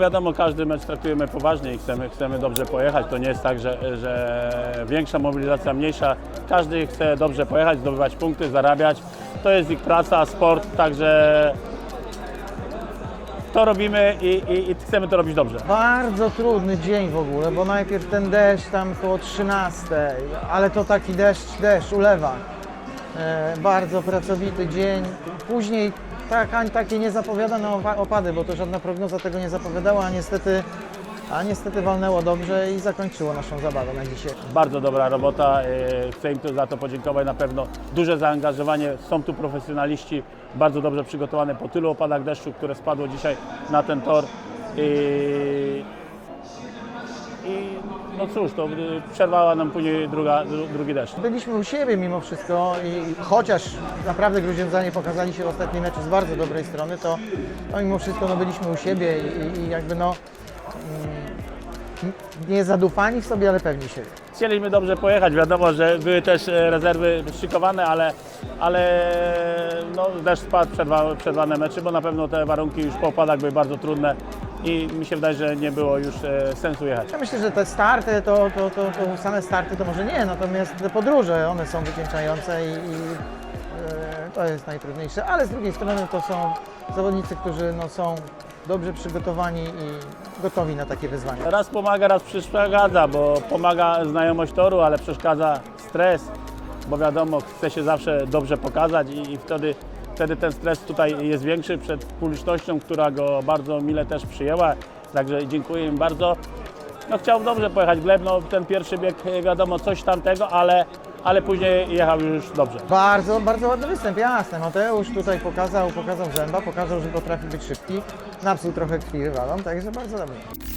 wiadomo, każdy mecz traktujemy poważnie i chcemy, chcemy dobrze pojechać. To nie jest tak, że, że większa mobilizacja, mniejsza. Każdy chce dobrze pojechać, zdobywać punkty, zarabiać. To jest ich praca, sport, także to robimy i, i, i chcemy to robić dobrze. Bardzo trudny dzień w ogóle, bo najpierw ten deszcz tam koło 13, ale to taki deszcz, deszcz, ulewa. E, bardzo pracowity dzień. Później tak, takie niezapowiadane opa- opady, bo to żadna prognoza tego nie zapowiadała, a niestety, a niestety walnęło dobrze i zakończyło naszą zabawę na dzisiaj. Bardzo dobra robota, e, chcę im za to podziękować na pewno. Duże zaangażowanie, są tu profesjonaliści, bardzo dobrze przygotowane po tylu opadach deszczu, które spadło dzisiaj na ten tor. I, i no cóż, to y, przerwała nam później druga, dru, drugi deszcz. Byliśmy u siebie mimo wszystko i chociaż naprawdę Gruziądzanie pokazali się w ostatnim meczu z bardzo dobrej strony, to, to mimo wszystko no, byliśmy u siebie i, i jakby no mm, nie zadufani w sobie, ale pewni siebie. Chcieliśmy dobrze pojechać, wiadomo, że były też e, rezerwy szykowane, ale, ale no, deszcz spadł, przerwa, przerwane mecze, bo na pewno te warunki już po opadach były bardzo trudne i mi się wydaje, że nie było już e, sensu jechać. Ja myślę, że te starty, to, to, to, to same starty to może nie, natomiast te podróże, one są wycieńczające i, i e, to jest najtrudniejsze, ale z drugiej strony to są zawodnicy, którzy no, są dobrze przygotowani i gotowi na takie wyzwania. Raz pomaga, raz przeszkadza, bo pomaga znajomość toru, ale przeszkadza stres, bo wiadomo, chce się zawsze dobrze pokazać i, i wtedy, wtedy ten stres tutaj jest większy przed publicznością, która go bardzo mile też przyjęła. Także dziękuję im bardzo. No chciał dobrze pojechać Gleb, no ten pierwszy bieg wiadomo coś tamtego, ale, ale później jechał już dobrze. Bardzo, bardzo ładny występ, jasne. Mateusz tutaj pokazał, pokazał zęba, pokazał, że potrafi być szybki. Napsuł trochę krwi rywalom, także bardzo dobrze.